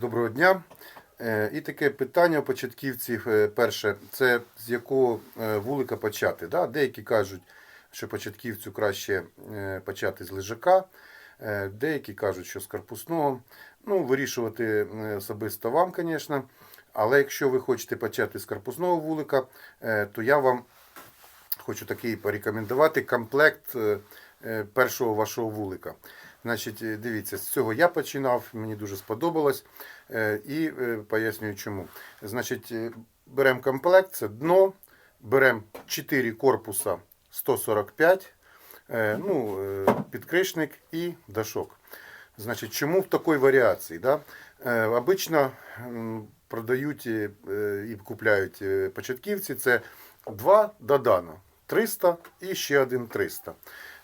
Доброго дня. Е, І таке питання у початківців. е, Перше, це з якого е, вулика почати. Да? Деякі кажуть, що початківцю краще почати з лежака, деякі кажуть, що з карпусного. Ну, вирішувати особисто вам, звісно. Але якщо ви хочете почати з карпусного вулика, то я вам хочу такий порекомендувати комплект першого вашого вулика. Значить, е, дивіться, з цього я починав, мені дуже сподобалось. Е, І е, пояснюю чому. Значить, беремо комплект, це дно, беремо 4 корпуса 145, е, ну, підкришник і дашок. Значить, чому в такій варіації? Да? Обично продають і купляють початківці це два додано. 300 і ще один 300.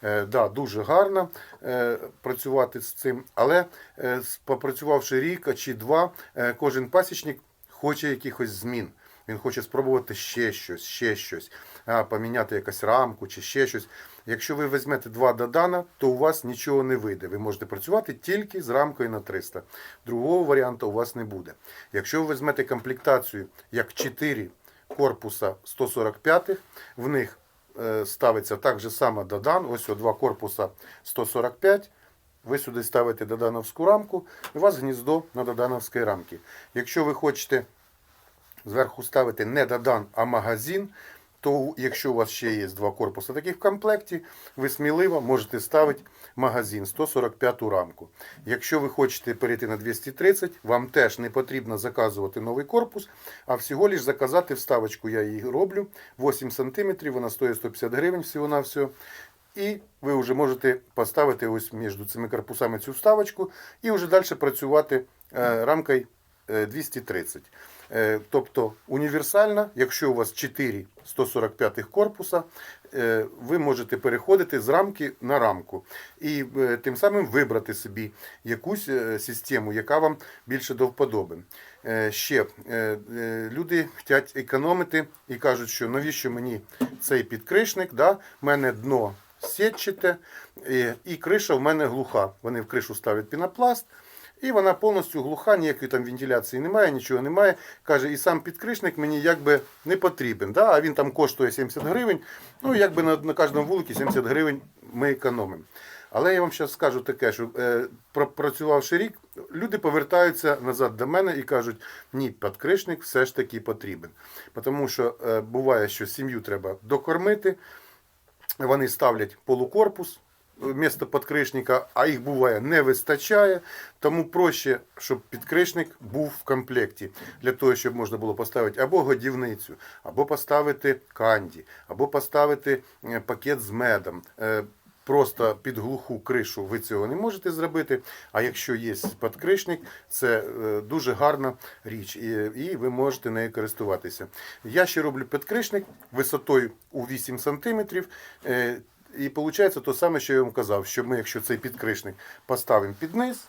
Е, да, дуже гарно е, працювати з цим, але е, попрацювавши рік чи два, кожен пасічник хоче якихось змін. Він хоче спробувати ще щось, ще щось, поміняти якусь рамку чи ще щось. Якщо ви візьмете два додана, то у вас нічого не вийде. Ви можете працювати тільки з рамкою на 300. Другого варіанту у вас не буде. Якщо ви візьмете комплектацію як 4 корпуса 145, в них ставиться так же само додан. Ось о, два корпуса 145. Ви сюди ставите додановську рамку, і у вас гніздо на додановській рамці. Якщо ви хочете зверху ставити не додан, а магазин, то якщо у вас ще є два корпуси такі в комплекті, ви сміливо можете ставити магазин 145 рамку. Якщо ви хочете перейти на 230, вам теж не потрібно заказувати новий корпус, а всього лиш заказати вставочку. Я її роблю 8 см, вона стоїть 150 гривень всього-навсього. І ви вже можете поставити ось між цими корпусами цю вставочку і вже далі працювати е, рамкою 230. Е, Тобто універсальна, якщо у вас 4 145 корпуса, е, ви можете переходити з рамки на рамку і е, тим самим вибрати собі якусь е, систему, яка вам більше до вподоби. Е, Ще е, е, люди хочуть економити і кажуть, що навіщо мені цей підкришник, да? в мене дно сітчате, і, і криша в мене глуха. Вони в кришу ставлять пінопласт. І вона повністю глуха, ніякої там вентиляції немає, нічого немає. Каже, і сам підкришник мені якби не потрібен. Да? А він там коштує 70 гривень. Ну, якби на, на кожному вулиці 70 гривень ми економимо. Але я вам зараз скажу таке, що е, пропрацювавши рік, люди повертаються назад до мене і кажуть, ні, підкришник все ж таки потрібен. Тому що е, буває, що сім'ю треба докормити, вони ставлять полукорпус вместо підкришника, а їх буває не вистачає. Тому проще, щоб підкришник був в комплекті, для того, щоб можна було поставити або годівницю, або поставити канді, або поставити е, пакет з медом. Е, Просто під глуху кришу ви цього не можете зробити. А якщо є підкришник, це е, дуже гарна річ, і ви можете нею користуватися. Я ще роблю підкришник висотою у 8 см. І виходить те саме, що я вам казав, що ми, якщо цей підкришник поставимо під низ,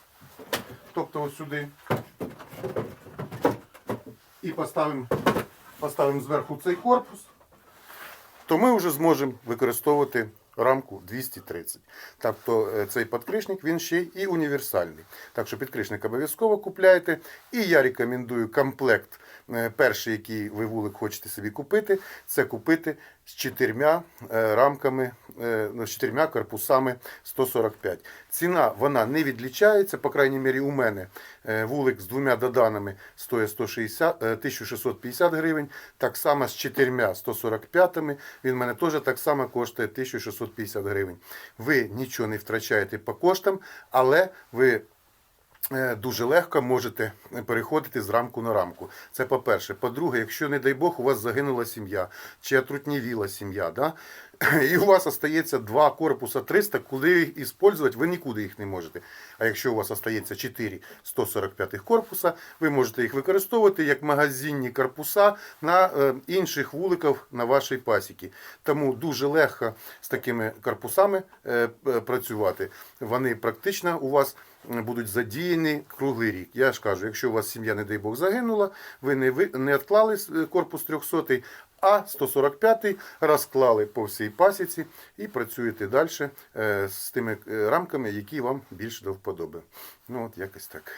тобто ось сюди, і поставимо, поставимо зверху цей корпус, то ми вже зможемо використовувати рамку 230. Тобто е, цей підкришник він ще і універсальний. Так що підкришник обов'язково купляєте. І я рекомендую комплект, перший, який ви вулик хочете собі купити, це купити з чотирма е, рамками, е, ну, з чотирма корпусами 145. Ціна вона не відлічається, по крайній мірі, у мене е, вулик з двома доданами стоїть 160, е, 1650 гривень. Так само з чотирма 145 він мене теж так само коштує 1650 гривень. Ви нічого не втрачаєте по коштам, але ви е, дуже легко можете переходити з рамку на рамку. Це по-перше. По-друге, якщо, не дай Бог, у вас загинула сім'я чи отрутнівіла сім'я, да? І у вас остається два корпуса 300, куди їх використовувати, ви нікуди їх не можете. А якщо у вас остається 4 145 корпуса, ви можете їх використовувати як магазинні корпуса на е, інших вуликах на вашій пасіки. Тому дуже легко з такими корпусами е, е, працювати. Вони практично у вас будуть задіяні круглий рік. Я ж кажу, якщо у вас сім'я, не дай Бог, загинула, ви не, ви, не відклали корпус 300, а 145 розклали по всій пасіці і працюєте далі е, з тими е, рамками, які вам більш до вподоби. Ну, от якось так.